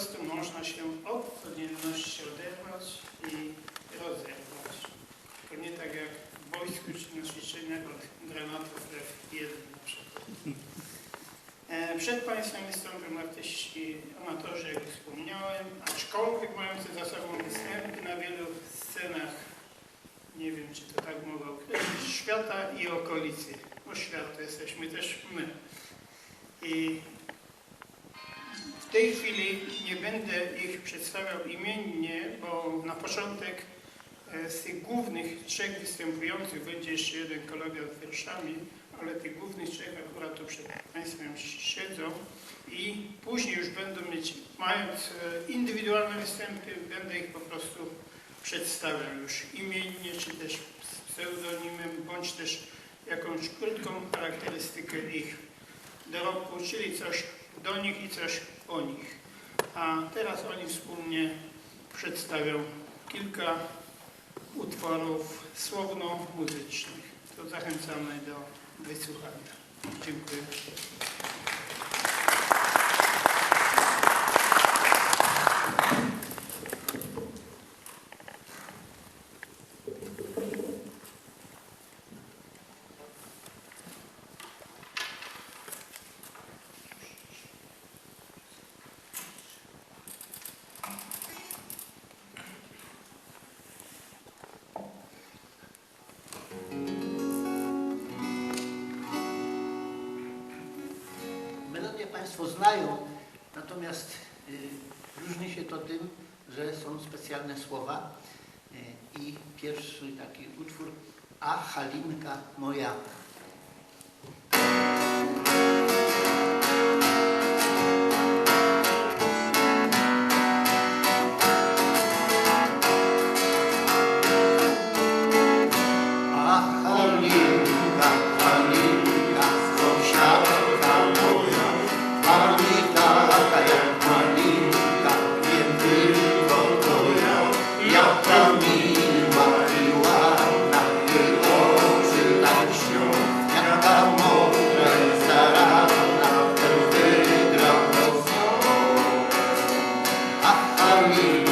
prostu można się od codzienności oderwać i rozerwać. To nie tak jak w wojsku czy na ćwiczeniach od granatów F1 na przykład. E, Przed Państwem wystąpią artyści, amatorzy, jak wspomniałem, aczkolwiek mający za sobą występy na wielu scenach, nie wiem czy to tak mogę określić, świata i okolicy. Bo świat to jesteśmy też my. I w tej chwili nie będę ich przedstawiał imiennie, bo na początek e, z tych głównych trzech występujących będzie jeszcze jeden kolega z wierszami, ale tych głównych trzech akurat tu przed Państwem siedzą i później już będą mieć, mając e, indywidualne występy, będę ich po prostu przedstawiał już imiennie, czy też z pseudonimem, bądź też jakąś krótką charakterystykę ich dorobku, czyli coś do nich i coś o nich. A teraz oni wspólnie przedstawią kilka utworów słowno-muzycznych. To zachęcamy do wysłuchania. Dziękuję. Państwo znają, natomiast y, różni się to tym, że są specjalne słowa. Y, I pierwszy taki utwór A Halinka moja. around me.